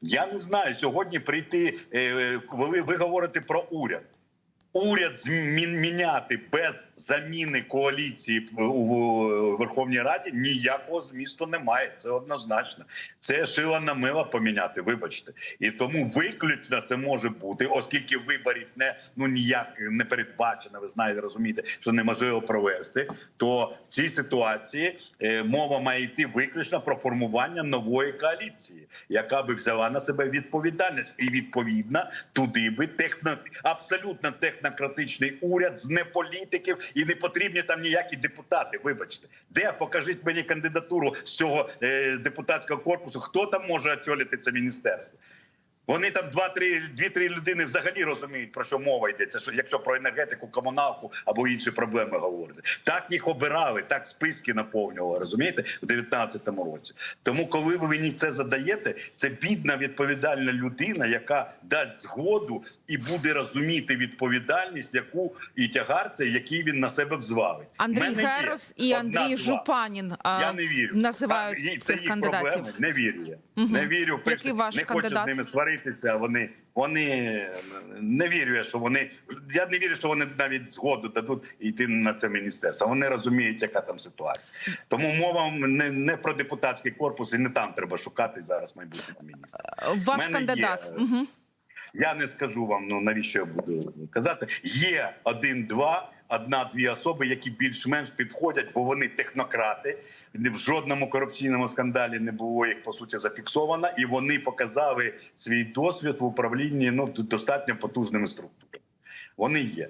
Я не знаю сьогодні прийти. коли Ви, ви говорите про уряд. Уряд міняти без заміни коаліції у Верховній Раді ніякого змісту немає. Це однозначно. Це шила на мила поміняти. Вибачте, і тому виключно це може бути, оскільки виборів не ну ніяк не передбачено. Ви знаєте, розумієте, що неможливо провести. То в цій ситуації е, мова має йти виключно про формування нової коаліції, яка би взяла на себе відповідальність, і відповідно туди би техно абсолютно технократичний уряд з неполітиків і не потрібні там ніякі депутати. Вибачте, де покажіть мені кандидатуру з цього е, депутатського корпусу. Хто там може очолити це міністерство? Вони там два-три дві-три людини взагалі розуміють про що мова йдеться. Що якщо про енергетику, комуналку або інші проблеми говорити, так їх обирали, так списки наповнювали. Розумієте, у 19-му році. Тому, коли ви мені це задаєте, це бідна відповідальна людина, яка дасть згоду і буде розуміти відповідальність, яку і тягар цей, який він на себе взвалить. Андрій Герос і Андрій одна-два. Жупанін а, Я не вірю. називають Так, і це цих їх кандидатів. проблеми. Не вірю. я. Не вірю. Перше, ваш не кандидат? хочу з ними сваритися. Вони вони не вірю, що вони. Я не вірю, що вони навіть згоду дадуть йти на це міністерство. Вони розуміють, яка там ситуація. Тому мова не, не про депутатський корпус, і не там треба шукати зараз майбутнього міністра. Ваш мене кандидат. є- Угу. Я не скажу вам, ну навіщо я буду казати. Є один-два, одна-дві особи, які більш-менш підходять, бо вони технократи. В жодному корупційному скандалі не було їх по суті зафіксовано, і вони показали свій досвід в управлінні ну достатньо потужними структурами. Вони є.